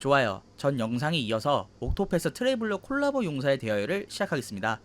좋아요. 전 영상에 이어서 옥토패스 트래블러 콜라보 용사의 대화를 시작하겠습니다.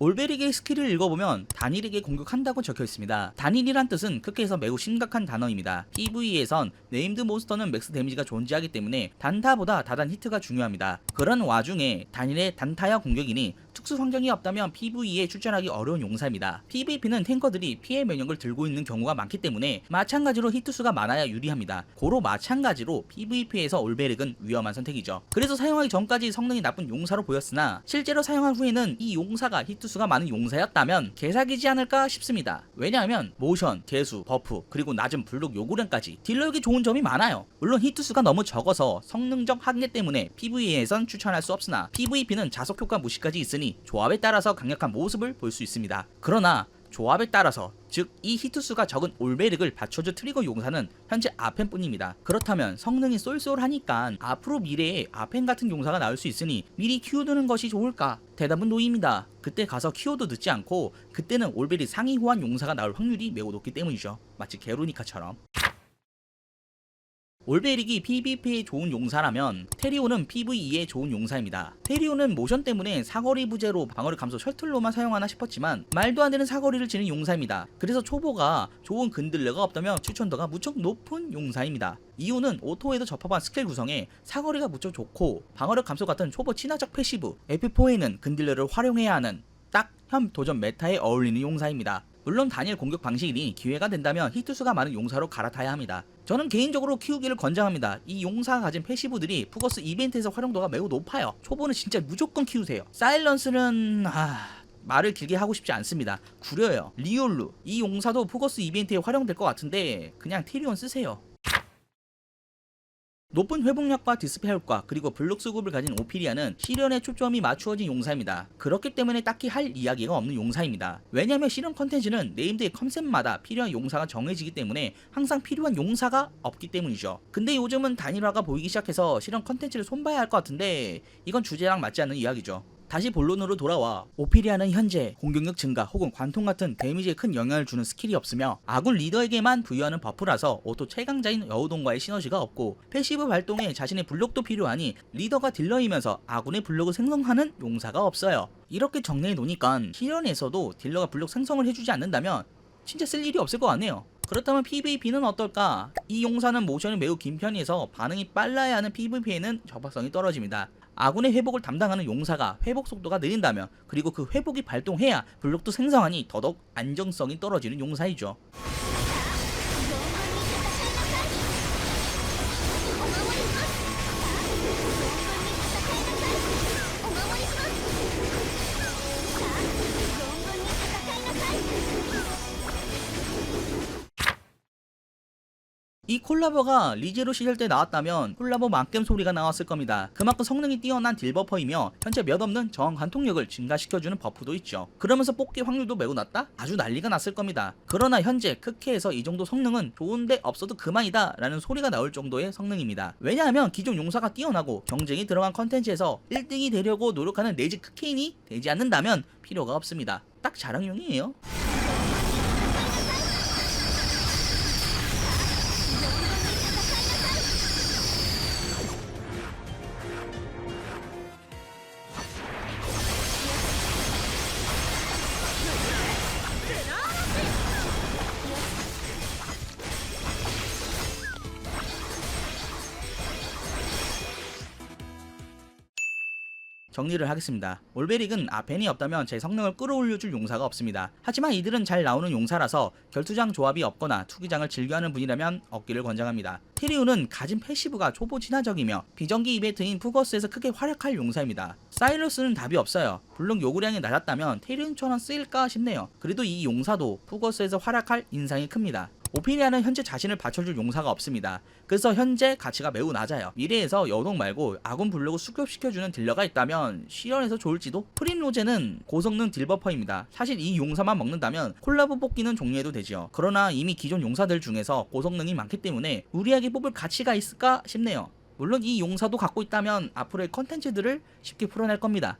올베릭의 스킬을 읽어보면 단일에게 공격한다고 적혀 있습니다. 단일이란 뜻은 크게에서 매우 심각한 단어입니다. PVE에선 네임드 몬스터는 맥스 데미지가 존재하기 때문에 단타보다 다단 히트가 중요합니다. 그런 와중에 단일의 단타야 공격이니 특수 성장이 없다면 PVE에 출전하기 어려운 용사입니다. PVP는 탱커들이 피해 면역을 들고 있는 경우가 많기 때문에 마찬가지로 히트수가 많아야 유리합니다. 고로 마찬가지로 PVP에서 올베릭은 위험한 선택이죠. 그래서 사용하기 전까지 성능이 나쁜 용사로 보였으나 실제로 사용한 후에는 이 용사가 히트수가 많은 용사였다면 개사기지 않을까 싶습니다. 왜냐하면 모션, 개수, 버프, 그리고 낮은 블록 요구량까지 딜러에게 좋은 점이 많아요. 물론 히트수가 너무 적어서 성능적 한계 때문에 PVE에선 추천할 수 없으나 PVP는 자석 효과 무시까지 있으니 조합에 따라서 강력한 모습을 볼 수 있습니다. 그러나 조합에 따라서 즉 이 히트수가 적은 올베릭을 받쳐줄 트리거 용사는 현재 아펜뿐입니다. 그렇다면 성능이 쏠쏠하니까 앞으로 미래에 아펜 같은 용사가 나올 수 있으니 미리 키워두는 것이 좋을까? 대답은 노입니다. 그때 가서 키워도 늦지 않고 그때는 올베릭 상위 호환 용사가 나올 확률이 매우 높기 때문이죠. 마치 게로니카처럼. 올베릭이 PVP에 좋은 용사라면 테리오는 PVE에 좋은 용사입니다. 테리오는 모션 때문에 사거리 부재로 방어를 감소 셔틀로만 사용하나 싶었지만 말도 안 되는 사거리를 지는 용사입니다. 그래서 초보가 좋은 근들레가 없다면 추천도가 무척 높은 용사입니다. 이유는 오토에도 접합한 스킬 구성에 사거리가 무척 좋고 방어력 감소 같은 초보 친화적 패시브 F4에는 근들레를 활용해야 하는 딱 현 도전 메타에 어울리는 용사입니다. 물론 단일 공격 방식이니 기회가 된다면 히트수가 많은 용사로 갈아타야 합니다. 저는 개인적으로 키우기를 권장합니다. 이 용사가 가진 패시브들이 푸거스 이벤트에서 활용도가 매우 높아요. 초보는 진짜 무조건 키우세요. 사일런스는 아... 말을 길게 하고 싶지 않습니다. 구려요. 리올루 이 용사도 푸거스 이벤트에 활용될 것 같은데 그냥 테리온 쓰세요. 높은 회복력과 디스페 효과 그리고 블록 수급을 가진 오피리아는 시련에 초점이 맞추어진 용사입니다. 그렇기 때문에 딱히 할 이야기가 없는 용사입니다. 왜냐하면 시련 컨텐츠는 네임드의 컨셉마다 필요한 용사가 정해지기 때문에 항상 필요한 용사가 없기 때문이죠. 근데 요즘은 단일화가 보이기 시작해서 시련 컨텐츠를 손봐야 할 것 같은데 이건 주제랑 맞지 않는 이야기죠. 다시 본론으로 돌아와 오피리아는 현재 공격력 증가 혹은 관통 같은 데미지에 큰 영향을 주는 스킬이 없으며 아군 리더에게만 부여하는 버프라서 오토 최강자인 여우동과의 시너지가 없고 패시브 발동에 자신의 블록도 필요하니 리더가 딜러이면서 아군의 블록을 생성하는 용사가 없어요. 이렇게 정리해 놓으니까 시련에서도 딜러가 블록 생성을 해주지 않는다면 진짜 쓸 일이 없을 것 같네요. 그렇다면 PVP는 어떨까? 이 용사는 모션이 매우 긴 편이어서 반응이 빨라야 하는 PVP에는 접합성이 떨어집니다. 아군의 회복을 담당하는 용사가 회복 속도가 느린다면 그리고 그 회복이 발동해야 블록도 생성하니 더더욱 안정성이 떨어지는 용사이죠. 이 콜라보가 리제로 시절 때 나왔다면 콜라보 만겜 소리가 나왔을 겁니다. 그만큼 성능이 뛰어난 딜버퍼이며 현재 몇 없는 저항 관통력을 증가시켜주는 버프도 있죠. 그러면서 뽑기 확률도 매우 낮다? 아주 난리가 났을 겁니다. 그러나 현재 크케에서 이 정도 성능은 좋은데 없어도 그만이다 라는 소리가 나올 정도의 성능입니다. 왜냐하면 기존 용사가 뛰어나고 경쟁이 들어간 컨텐츠에서 1등이 되려고 노력하는 내지 크케인이 되지 않는다면 필요가 없습니다. 딱 자랑용이에요. 정리를 하겠습니다. 올베릭은 아펜이 없다면 제 성능을 끌어올려줄 용사가 없습니다. 하지만 이들은 잘 나오는 용사라서 결투장 조합이 없거나 투기장을 즐겨하는 분이라면 얻기를 권장합니다. 티리우는 가진 패시브가 초보 친화적이며 비정기 이벤트인 푸거스에서 크게 활약할 용사입니다. 사이러스는 답이 없어요. 블록 요구량이 낮았다면 테리온처럼 쓰일까 싶네요. 그래도 이 용사도 푸거스에서 활약할 인상이 큽니다. 오피니아는 현재 자신을 받쳐줄 용사가 없습니다. 그래서 현재 가치가 매우 낮아요. 미래에서 여동 말고 아군 블록을 수급시켜주는 딜러가 있다면 시련에서 좋을지도? 프린 로제는 고성능 딜버퍼입니다. 사실 이 용사만 먹는다면 콜라보 뽑기는 종료해도 되지요. 그러나 이미 기존 용사들 중에서 고성능이 많기 때문에 우리에게 뽑을 가치가 있을까 싶네요. 물론 이 용사도 갖고 있다면 앞으로의 컨텐츠들을 쉽게 풀어낼 겁니다.